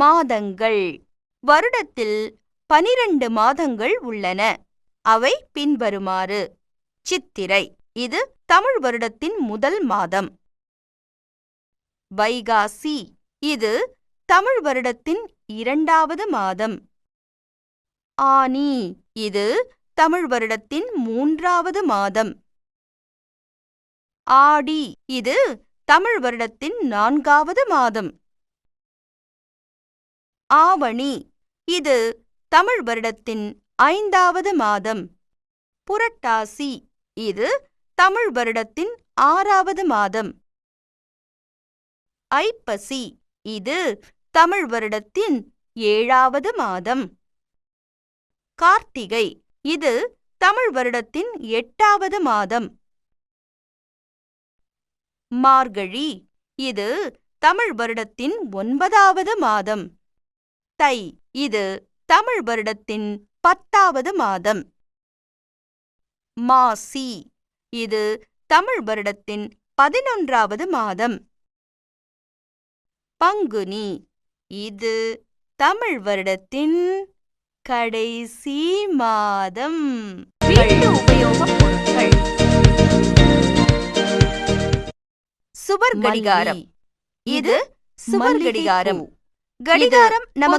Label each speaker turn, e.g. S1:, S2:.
S1: மாதங்கள். வருடத்தில் பனிரண்டு மாதங்கள் உள்ளன. அவை பின்வருமாறு. சித்திரை. இது தமிழ் வருடத்தின் முதல் மாதம். வைகாசி. இது தமிழ் வருடத்தின் இரண்டாவது மாதம். ஆனி. இது தமிழ் வருடத்தின் மூன்றாவது மாதம். ஆடி. இது தமிழ் வருடத்தின் நான்காவது மாதம். ஆவணி. இது தமிழ் வருடத்தின் ஐந்தாவது மாதம். புரட்டாசி. இது தமிழ் வருடத்தின் ஆறாவது மாதம். ஐப்பசி. இது தமிழ் வருடத்தின் ஏழாவது மாதம். கார்த்திகை. இது தமிழ் வருடத்தின் எட்டாவது மாதம். மார்கழி. இது தமிழ் வருடத்தின் ஒன்பதாவது மாதம். தை. இது தமிழ் வருடத்தின் பத்தாவது மாதம். மாசி. இது தமிழ் வருடத்தின் பதினொன்றாவது மாதம். பங்குனி. இது தமிழ் வருடத்தின் கடைசி மாதம். சுவர் கடிகாரம். இது சுவர் கடிகாரம். கடிகாரம் நமக்கு